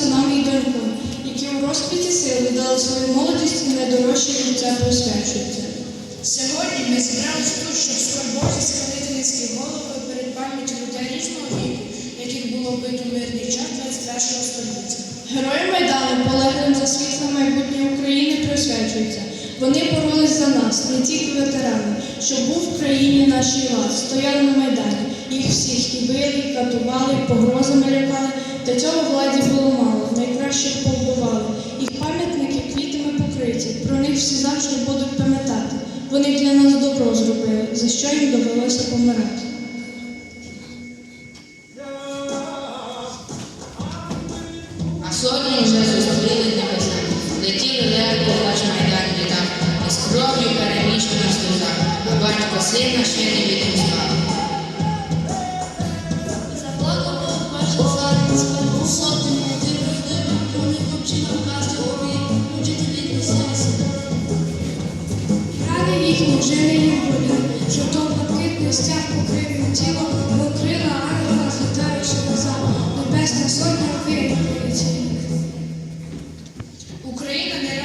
синам і донькам, які у розквіті сил віддали свою молодість і найдорожче життя присвячуються. Сьогодні ми зібрались тут, щоб скорботи схилити низькі голови перед пам'яттю людей різного віку, яких було вбито мирний час 21 століття. Герої Майдану, полеглим за світле майбутнє України, присвячуються. Вони боролись за нас, не тільки ветерани, щоб був в країні нашій лад, стояли на Майдані. Їх всіх і били, катували, погрозами лякали, та цього владі було мало, найкращих повбивали. Їх пам'ятники квітами покриті, про них всі завжди будуть пам'ятати. Вони для нас добро зробили, за що їм довелося помирати.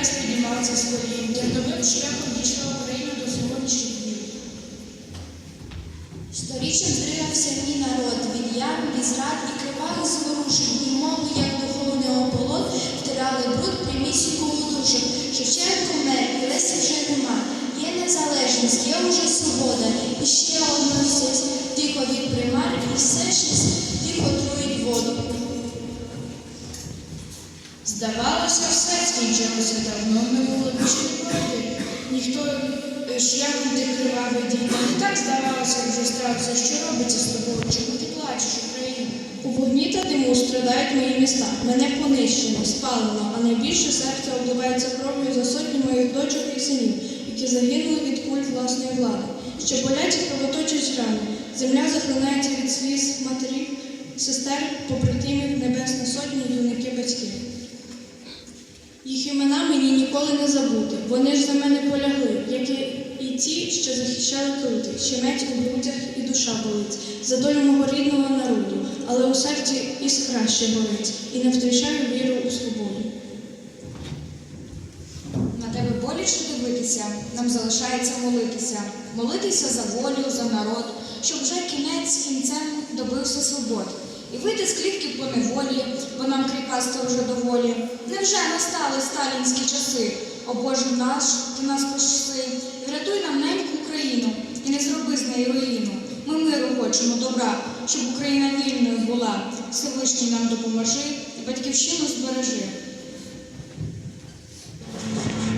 Раз піднімалася з колін, трудовим шляхом дійшла Україна до сьогоднішніх днів. Сторіччям зривався мій народ від ям, від зрад і кривавих зворушень, і мову, як духовний ополон, втирали бруд прямісінько у душу. Шевченко мер, і Лесі вже нема. Є незалежність, є уже свобода, і ще одна сись, тихо від примар, і все щось Здавалося, все скінчилося давно, ми були більше не проти. Ніхто е, шляхом тих кривавих дій. Не так здавалося, вже сталося, що робиться з тобою, чому ти плачеш, Україна? У вогні та диму страдають мої міста. Мене понищено, спалено, а найбільше серце обливається кров'ю за сотні моїх дочок і синів, які загинули від куль власної влади. Що болять і кровоточать рани. Земля захлинається від сліз матерів, сестер, побратимів, небесна сотня і юнаки батьків. Їх імена мені ніколи не забути. Вони ж за мене полягли, як і, ті, що захищали крути, щемець у грудях і душа болить, за долю мого рідного народу, але у серці іскра ще горить, і не втрачаю віру у свободу. На тебе боляче дивитися, нам залишається молитися. Молитися за волю, за народ, щоб вже кінець кінцем добився свобод. І вийти з клітки по неволі, бо нам кріпасти вже доволі. Невже настали сталінські часи? О Боже наш, ти нас пощасли, врятуй нам неньку Україну, і не зроби з неї руїну. Ми миру хочемо добра, щоб Україна вільною була. Всевишній нам допоможи і батьківщину збережи.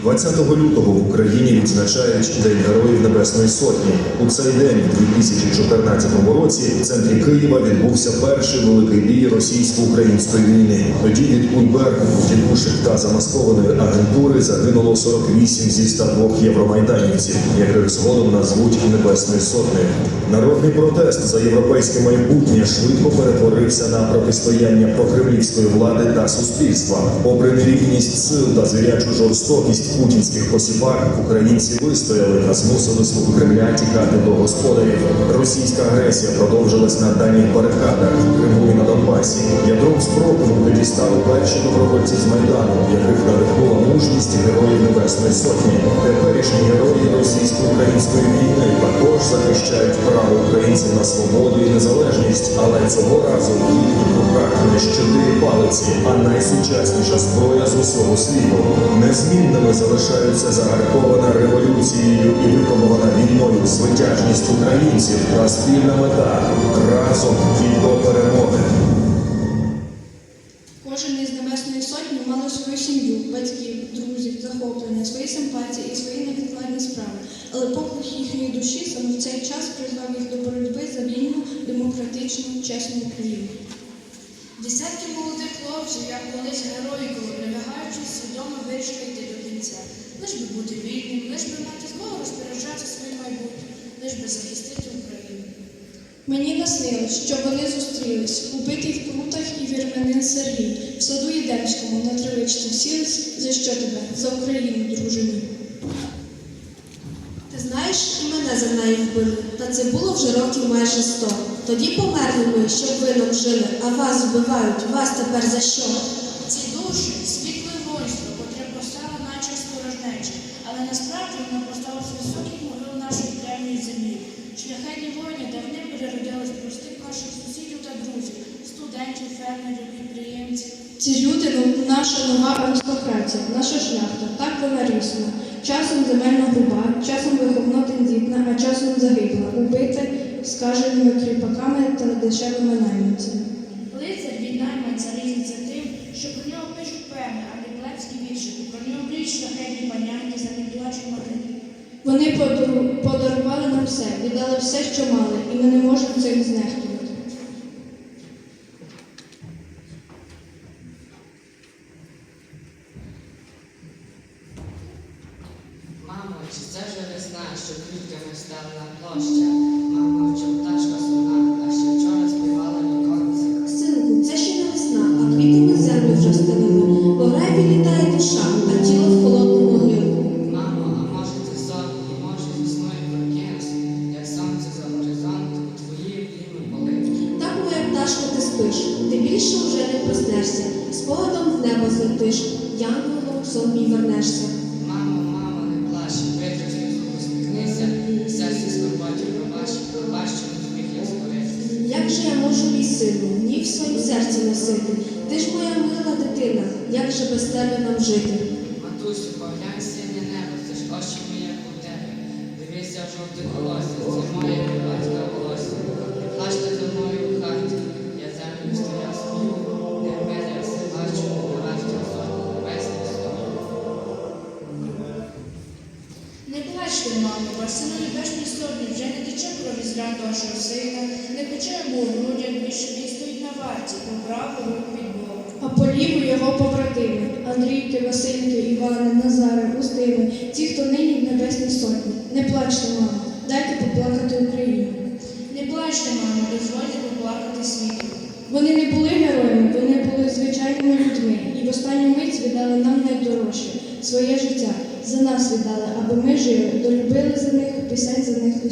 20 лютого в Україні відзначають День Героїв Небесної Сотні. У цей день, у 2014 році, в центрі Києва відбувся перший великий бій російсько-української війни. Тоді від Кульбергу, дідушек та замаскованої агентури загинуло 48 зі 102 євромайданівців, яких згодом назвуть Небесною Сотнею. Народний протест за європейське майбутнє швидко перетворився на протистояння прокремлівської влади та суспільства. Попри нерівність сил та звірячу жорстокість путінських посіпак, українці вистояли та змусили свого Кремля тікати до господарів. Російська агресія продовжилась на дальніх барикадах Криму і на Донбасі. Ядром спротиву тоді перші добровольці з майдану, яких надихнула мужність героїв Небесної Сотні. Теперішні герої російсько-української війни також захищають право українців на свободу і незалежність, але цього разу в їхніх руках не щодо палиці, а найсучасніша зброя з усього світу. Незмінними залишаються загаркована революцією і випробувана війною звитяжність українців та спільна мета разом і до перемоги. Кожен із Небесної Сотні мали свою сім'ю, батьків, друзів, захоплення, свої симпатії і свої невідкладні справи. Але поклик їхньої душі саме в цей час призвав їх до боротьби за вільну, демократичну, чесну Україну. Десятки молодих хлопців, як колись героїкою, налягаючи свідомо вирішили до. Лиш би бути вільним, лиш би мати змогу розпоряджатися своїм майбутнім, лиш би захистити Україну. Мені наснилось, що вони зустрілись, убитий в прутах і вірменин Сергій, в саду Єдемському на травичці всілись, за що тебе? За Україну, дружині. Ти знаєш, і мене за неї вбили. Та це було вже років майже сто. Тоді померли ми, щоб ви нам жили, а вас вбивають. Вас тепер за що? Шляхетні воїни давним переродились простих наших сусідів та друзів, студентів, фермерів, підприємців. Ці люди ну, наша нова аристократія, наша шляхта, так вона рісна. Часом земельно груба, часом виховно тендітна, а часом загибла, убита скаженими кріпаками та дешевими найманцями. Лицар від найманця різниця тим, що про нього пишуть певне, а не плебські віршики. Про нього мріють шляхетні панянки за неплачу матері. Вони подарували нам все, віддали все, що мали, і ми не можемо цим знехтувати. Мамо, чи це вже весна, що квітками стала площа? Сину, ні в своїм серці носити? Ти ж моя мила дитина, як же без тебе нам жити? Матусю, поглянь синє небо, це ж очі мої, як у тебе. Дивися в жовте колосся, це моє батька волосся. Не плачте за мною в хаті, я землю стояв спів, не в мене все бачу, на варті сотні небесних стою. Не плачте, мамо, ваш сину небесний сотні вже не тече крові з ран вашого сина, не пече йому у грудях, більше він стоїть по праву руку від Бога. А по ліву його побратими Андрійки, Васильки, Івани, Назари, Устими, ті, хто нині в небесній сотні. Не плачте, мамо, дайте поплакати Україні. Не плачте, мамо, дозвольте поплакати світу. Вони не були героями, вони були звичайними людьми і в останню мить віддали нам найдорожче своє життя. За нас віддали, аби ми жили, долюбили за них, пісень за них. Але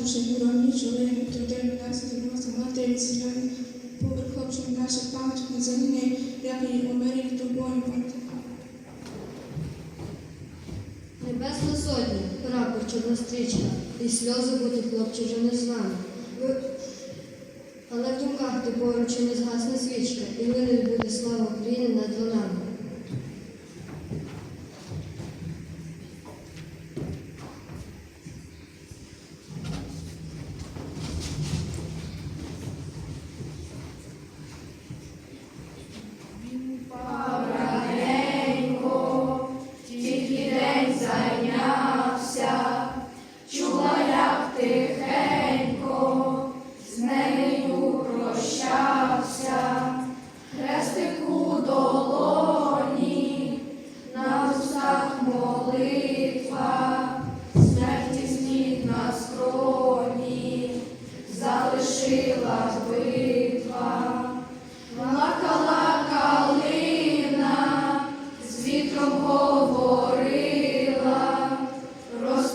дуже гуровні, чоловік трудив нас, звернувся матері селяни, поверховши наша пам'ять на землі, як і умері тобою мати. Небесна сотня, прапор чорна стрічка, і сльози бути хлопче вже не з нами. Ви- Але в думках ти поруч не згасне свічка, і винен буде слава України над лунами.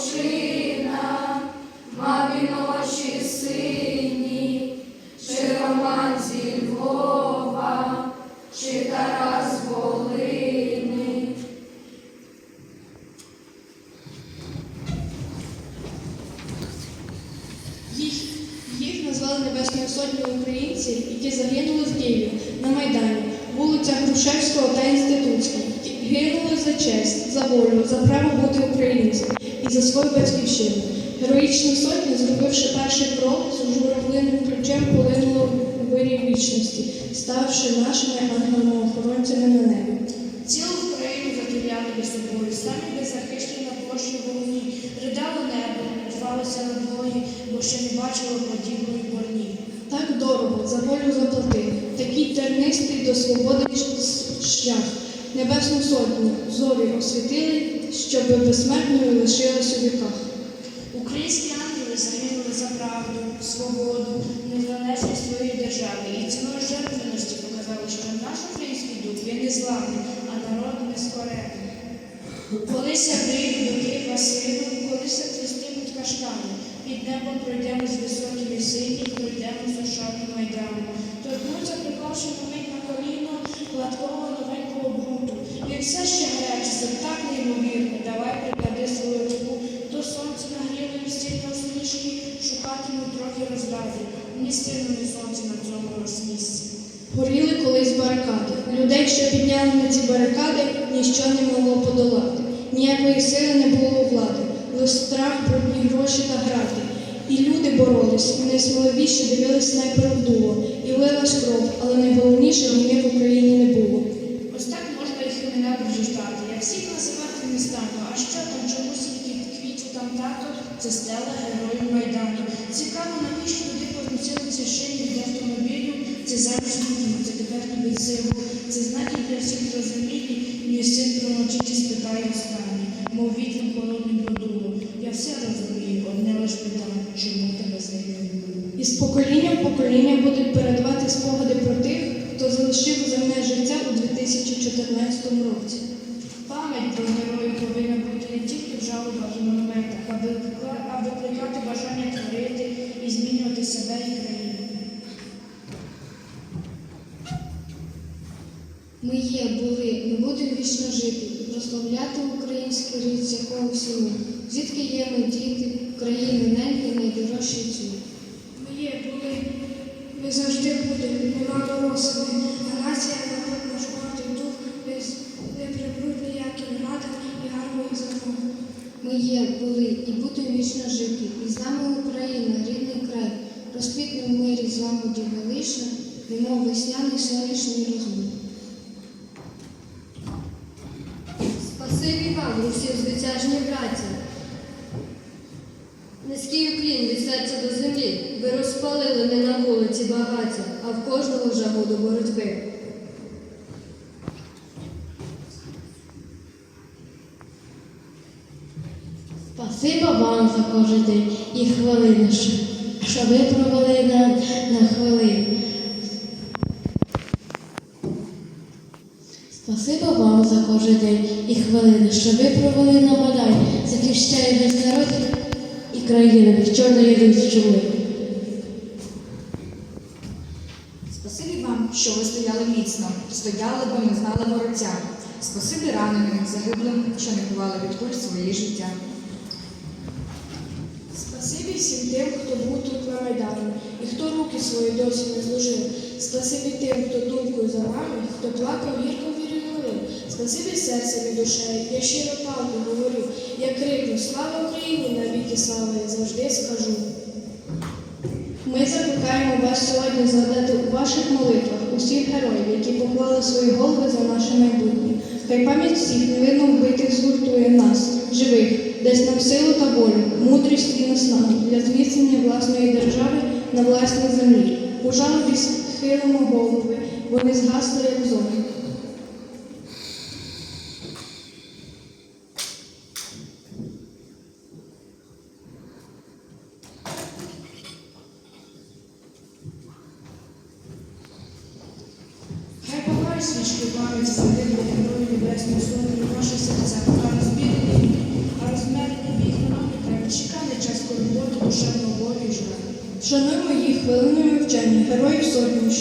овчина, Без собою, самі беззахисні на площі вогні, ридало небо, рвалося на двоє, бо ще не бачило подібної борні. Так дорого за волю заплатили, такий тернистий до свободи шлях. Небесну сотню зорі освітили, щоб безсмертною лишилась у віках. Українські ангели загинули за правду, свободу, незалежність своєї держави і ціною жертвеності показали, що наш український дух є не зламний, а народ нескорений. Колися прийду до Києва сину, колися цвістимуть кашками, під небом пройдемо з високими сині, пройдемо за шану майдану. Торкнуться, приклавши на мить на коліно, гладкого новенького бруту. І все ще гаряче, це так неймовірно, давай приклади свою руку, до сонця нагріли стільки усмішки, шукатиму трохи розради. Мені стильно не сонце на цьому розмісці. Горіли колись барикади. Людей, що підняли на ці барикади, ніщо не могло подолати. Ніякої сили не було влади, лише страх, брудні гроші та грати. І люди боролись, і найсміливіші дивились снайпер в і лилась кров, але найголовніше війни в Україні не було. Ось так можна їх імена прочитати. Я всіх називати не стану. А що там чомусь тільки квітів там тато, це стела героїв Майдану. Цікаво, навіщо туди помістили ці шині від автомобілів, це зараз це тепер ніби символ. Це знаки для всіх зрозумілі, мій син промовчить і спитає останнє, мов вітром холодним подуло. Я все розумію, одне лиш питання, чому тебе знайти не. І з покоління в покоління будуть передавати спогади про тих, хто залишив земне життя у 2014 році. Пам'ять про героїв повинна бути не тільки в жалобах і монументах, а викликати бажання творити і змінювати себе і країну. Ми є, були, ми будемо вічно жити прославляти український рід з якого всі. Звідки є ми діти, країни неньки найдорожчі ці. Ми є, були, ми завжди будемо, була дорослими, а нація народ наш гордий дух, без не прибруть ніяким радам і гармоній закон. Ми є, були і будемо вічно жити. І з нами Україна, рідний край, розквітне в мирі злагоді велична, немов весняний сонячний розмір. Спасибі вам, усі звитяжні браті. Низький уклін від серця до землі. Ви розпалили не на вулиці багаття, а в кожного жагу до боротьби. Спасибо вам за кожен день і хвилину, що, що ви провели на, на хвилину. Спасибо вам за кожен день і хвилину, що ви провели на Майдані, захищає весь народ і країну від чорної чуми. Спасибі вам, що ви стояли міцно, стояли, бо не знали воротця. Спасибі раненим, загиблим, що не ховали від куль свої життя. Всім тим, хто був тут на Майдані, і хто руки свої досі не зложив. Спасибі тим, хто думкою за вами, хто плакав гірко вірю. Спасибі серцем і душею, я щиро правду говорю. Я крикну, слава Україні, навіки слава, я завжди скажу. Ми закликаємо вас сьогодні згадати у ваших молитвах усіх героїв, які поклали свої голови за наше майбутнє. Хай пам'ять всіх невинно вбитих згуртує нас, живих, дасть нам силу та волю, мудрість і наснагу для зміцнення власної держави на власній землі. У жалобі схилимо голови, вони згасли, як зорі.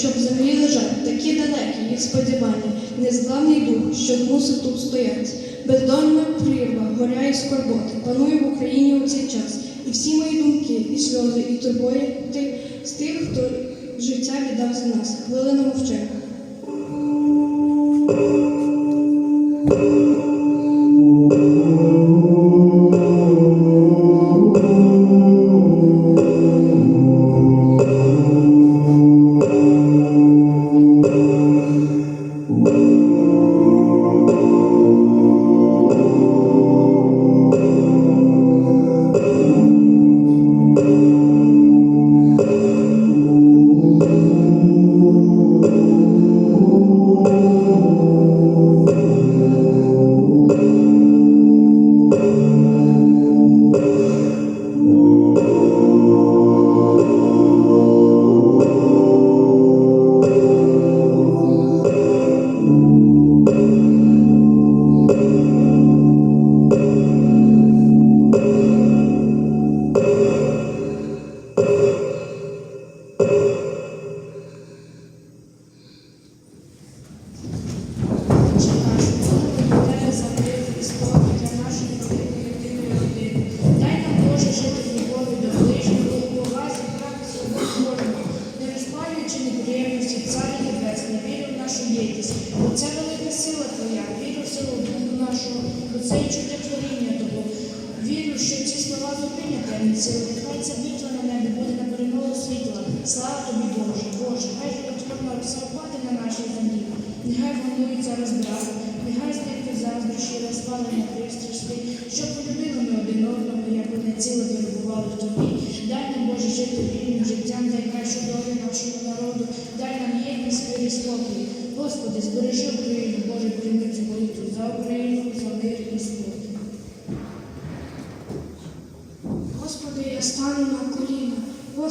Щоб землі лежать, такі далекі їх сподівання, незглавний дух, що мусив тут стояти. Бездонна прірва, горя і скорботи, панує в Україні у цей час. І всі мої думки, і сльози, і турботи з тих, хто життя віддав за нас. Хвилина мовчання. Неприємності, царі небесний, вірю в нашу єдність. Оце велика сила Твоя, вірю в силу Духу нашого, про це і чудотворіння Того. Вірю, що ці слова зупинять темні сили. хай ця битва на небі буде на перемогу світла. Слава тобі, Боже, Боже, хай животворна роса впаде на нашій землі. Нехай волнується розбрати,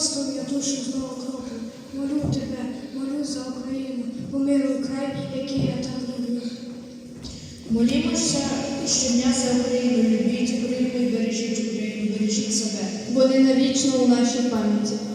Господи, я душу знову кроплю. Молю Тебе, молю за Україну, помилуй край, який я так люблю. Молімося щодня за Україну, любіть Україну і бережіть Україну, бережіть себе. Вони навічно у нашій пам'яті.